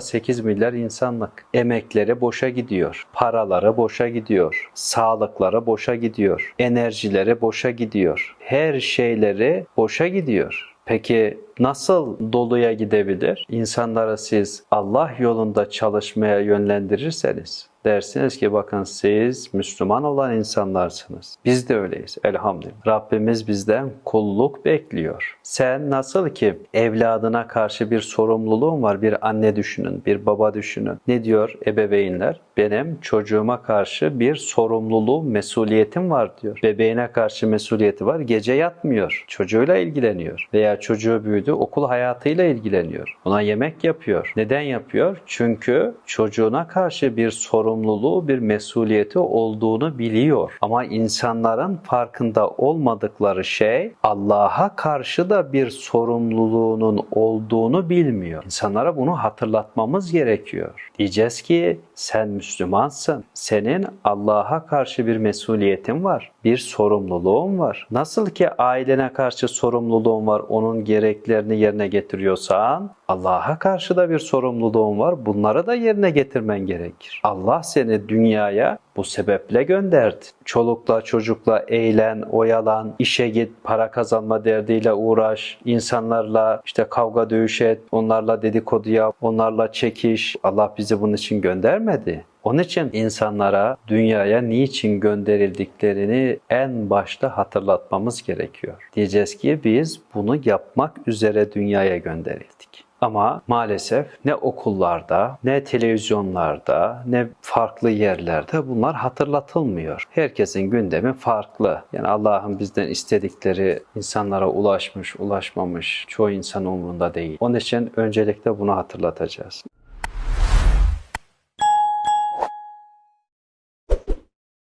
8 milyar insanlık. Emekleri boşa gidiyor. Paraları boşa gidiyor. Sağlıkları boşa gidiyor. Enerjileri boşa gidiyor. Her şeyleri boşa gidiyor. Peki nasıl doluya gidebilir? İnsanları siz Allah yolunda çalışmaya yönlendirirseniz dersiniz ki bakın siz Müslüman olan insanlarsınız. Biz de öyleyiz elhamdülillah. Rabbimiz bizden kulluk bekliyor. Sen nasıl ki evladına karşı bir sorumluluğun var bir anne düşünün, bir baba düşünün. Ne diyor ebeveynler? Benim çocuğuma karşı bir sorumluluğum, mesuliyetim var diyor. Bebeğine karşı mesuliyeti var. Gece yatmıyor. Çocuğuyla ilgileniyor. Veya çocuğu büyüdü okul hayatıyla ilgileniyor. Ona yemek yapıyor. Neden yapıyor? Çünkü çocuğuna karşı bir sorumluluğu, bir mesuliyeti olduğunu biliyor. Ama insanların farkında olmadıkları şey Allah'a karşı da bir sorumluluğunun olduğunu bilmiyor. İnsanlara bunu hatırlatmamız gerekiyor. Diyeceğiz ki sen Müslümansın. Senin Allah'a karşı bir mesuliyetin var. Bir sorumluluğun var. Nasıl ki ailene karşı sorumluluğun var, onun gereklerini yerine getiriyorsan Allah'a karşı da bir sorumluluğun var. Bunları da yerine getirmen gerekir. Allah seni dünyaya bu sebeple gönderdi. Çolukla çocukla eğlen, oyalan, işe git, para kazanma derdiyle uğraş, insanlarla işte kavga dövüş et, onlarla dedikodu yap, onlarla çekiş. Allah bizi bunun için göndermedi. Onun için insanlara dünyaya niçin gönderildiklerini en başta hatırlatmamız gerekiyor. Diyeceğiz ki biz bunu yapmak üzere dünyaya gönderildik. Ama maalesef ne okullarda, ne televizyonlarda, ne farklı yerlerde bunlar hatırlatılmıyor. Herkesin gündemi farklı. Yani Allah'ın bizden istedikleri insanlara ulaşmış, ulaşmamış çoğu insan umurunda değil. Onun için öncelikle bunu hatırlatacağız.